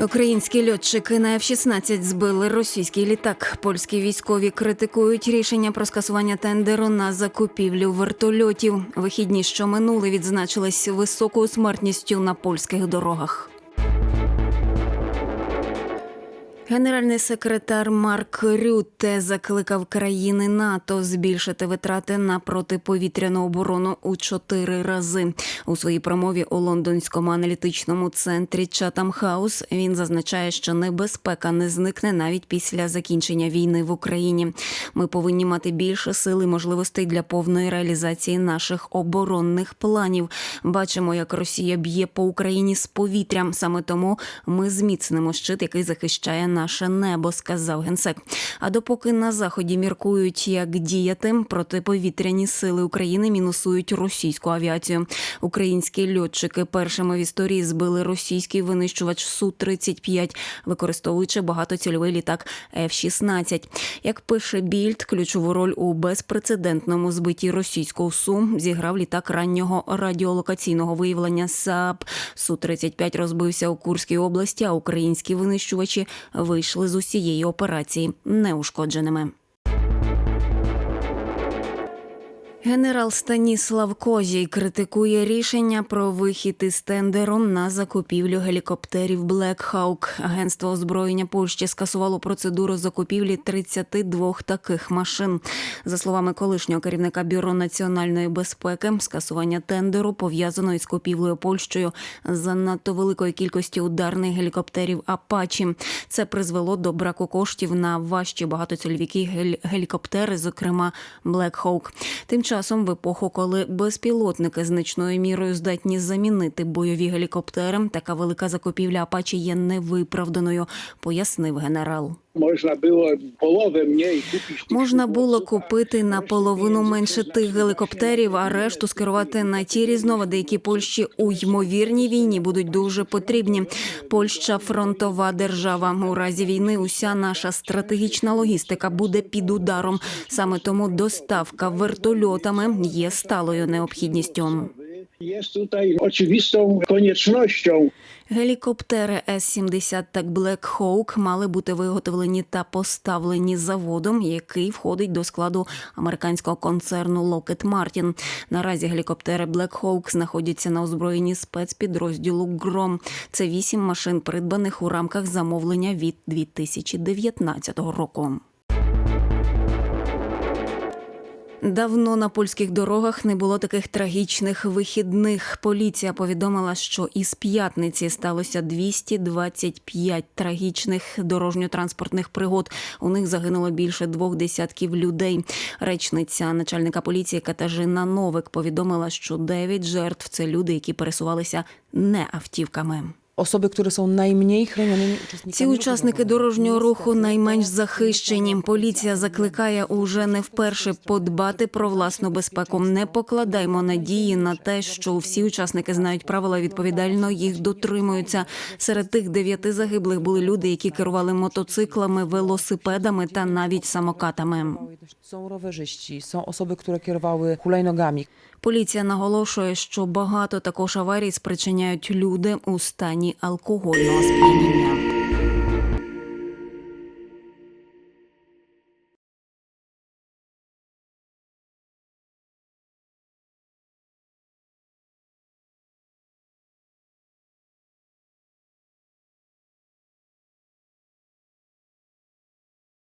Українські льотчики на F-16 збили російський літак. Польські військові критикують рішення про скасування тендеру на закупівлю вертольотів. Вихідні, що минули, відзначились високою смертністю на польських дорогах. Генеральний секретар Марк Рютте закликав країни НАТО збільшити витрати на протиповітряну оборону у чотири рази. У своїй промові у лондонському аналітичному центрі Чатам Хаус він зазначає, що небезпека не зникне навіть після закінчення війни в Україні. Ми повинні мати більше сил і можливостей для повної реалізації наших оборонних планів. Бачимо, як Росія б'є по Україні з повітря. Саме тому ми зміцнимо щит, який захищає наше небо, сказав генсек. А допоки на заході міркують, як діяти, протиповітряні сили України мінусують російську авіацію. Українські льотчики першими в історії збили російський винищувач су 35 використовуючи багатоцільовий літак F-16. Як пише Більд, ключову роль у безпрецедентному збитті російського су зіграв літак раннього радіолокаційного виявлення САП. Су 35 розбився у Курській області, а українські винищувачі вийшли з усієї операції неушкодженими. Генерал Станіслав Козій критикує рішення про вихід із тендером на закупівлю гелікоптерів Black Hawk. Агентство озброєння Польщі скасувало процедуру закупівлі 32 таких машин. За словами колишнього керівника бюро національної безпеки, скасування тендеру пов'язано із купівлею Польщею занадто великої кількості ударних гелікоптерів Апачі. Це призвело до браку коштів на важчі багатоцільові гель- гелікоптери, зокрема Black Hawk. Тим часом, в епоху, коли безпілотники значною мірою здатні замінити бойові гелікоптери, така велика закупівля Апачі є невиправданою, пояснив генерал. Можна було mniej kupić. Можна було купити на resztę половину pieniędzy менше тих гелікоптерів, а решту скерувати на ті різновиди, які Польщі у ймовірній війні будуть дуже потрібні. Польща фронтова держава. У разі війни уся наша стратегічна логістика буде під ударом. Саме тому доставка вертольотами є сталою необхідністю. Jest tutaj oczywistą koniecznością. Гелікоптери С-70 та Black Hawk мали бути виготовлені та поставлені заводом, який входить до складу американського концерну Lockheed Martin. Наразі гелікоптери Black Hawk знаходяться на озброєнні спецпідрозділу Гром. Це вісім машин, придбаних у рамках замовлення від 2019 року. Давно на польських дорогах не було таких трагічних вихідних. Поліція повідомила, що із п'ятниці сталося 225 трагічних дорожньо-транспортних пригод. У них загинуло більше двох десятків людей. Речниця начальника поліції Катажина Новик повідомила, що 9 жертв це люди, які пересувалися не автівками. Osoby, które są najmniej chronionymi uczestnikami. Ці учасники дорожнього руху найменш захищені. Поліція закликає уже не вперше подбати про власну безпеку. Не покладаймо надії на те, що всі учасники знають правила, відповідально їх дотримуються. Серед тих дев'яти загиблих були люди, які керували мотоциклами, велосипедами та навіть самокатами. Są rowerzyści, są osoby, które kierowały hulajnogami. Поліція наголошує, що багато також аварій спричиняють люди у алкогольного сп'яніння.